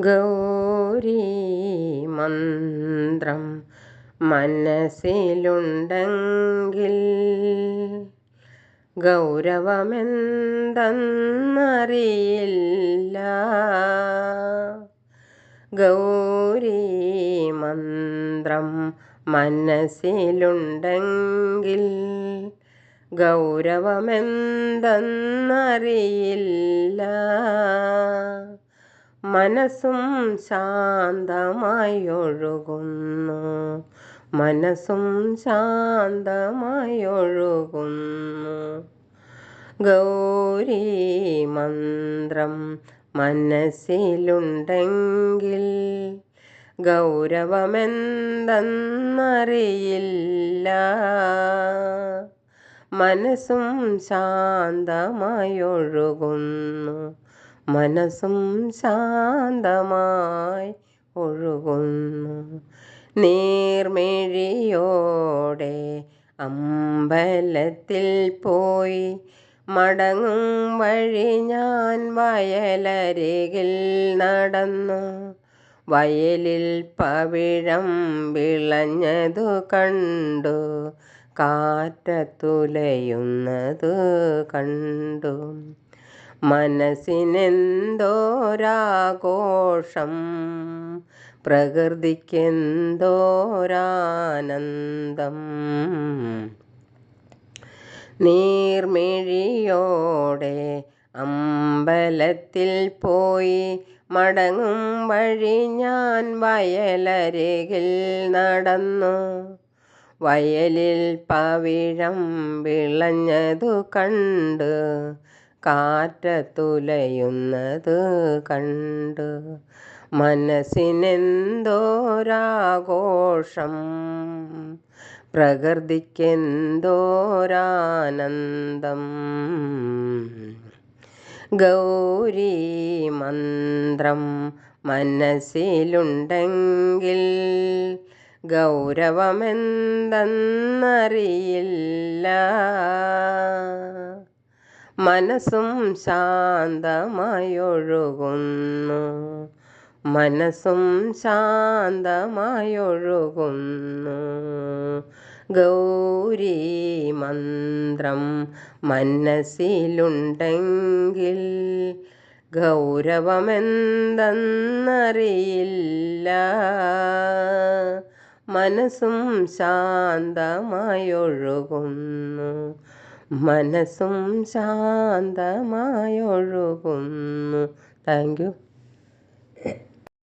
ഗൗരി മന്ത്രം മനസ്സിലുണ്ടെങ്കിൽ ഗൗരവമെന്തെന്നറിയില്ല. ഗൗരീമന്ത്രം മനസ്സിലുണ്ടെങ്കിൽ ഗൗരവമെന്തെന്നറിയില്ല. മനസ്സും ശാന്തമായി ഒഴുകുന്നു മനസ്സും ശാന്തമായി ഒഴുകുന്നു ഗൗരി മന്ത്രം മനസ്സിലുണ്ടെങ്കിൽ ഗൗരവമെന്തെന്നറിയില്ല. മനസ്സും ശാന്തമായി ഒഴുകുന്നു മനസ്സും ശാന്തമായി ഒഴുകുന്നു. നീർമിഴിയോടെ അമ്പലത്തിൽ പോയി മടങ്ങും വഴി ഞാൻ വയലരികിൽ നടന്നു. വയലിൽ പവിഴം വിളഞ്ഞതു കണ്ടു കാറ്റത്തുലയുന്നതു കണ്ടു. മനസ്സിനെന്തോരാഘോഷം പ്രകൃതിക്കെന്തോരാനന്ദം. നീർമിഴിയോടെ അമ്പലത്തിൽ പോയി മടങ്ങും വഴി ഞാൻ വയലരികിൽ നടന്നു. വയലിൽ പവിഴം വിളഞ്ഞതു കണ്ട് കാറ്റത്തുലയുന്നത് കണ്ട് മനസ്സിനെന്തോരാഘോഷം പ്രകൃതിക്കെന്തോരാനന്ദം. ഗൗരി മന്ത്രം മനസ്സിലുണ്ടെങ്കിൽ ഗൗരവമെന്തെന്നറിയില്ല. മനസ്സും ശാന്തമായൊഴുകുന്നു. മനസ്സും ശാന്തമായൊഴുകുന്നു. ഗൗരി മന്ത്രം മനസ്സിലുണ്ടെങ്കിൽ ഗൗരവമെന്തെന്നറിയില്ല. മനസ്സും ശാന്തമായി ഒഴുകുന്നു മനസ്സും ശാന്തമായൊഴുകുന്നു. Thank you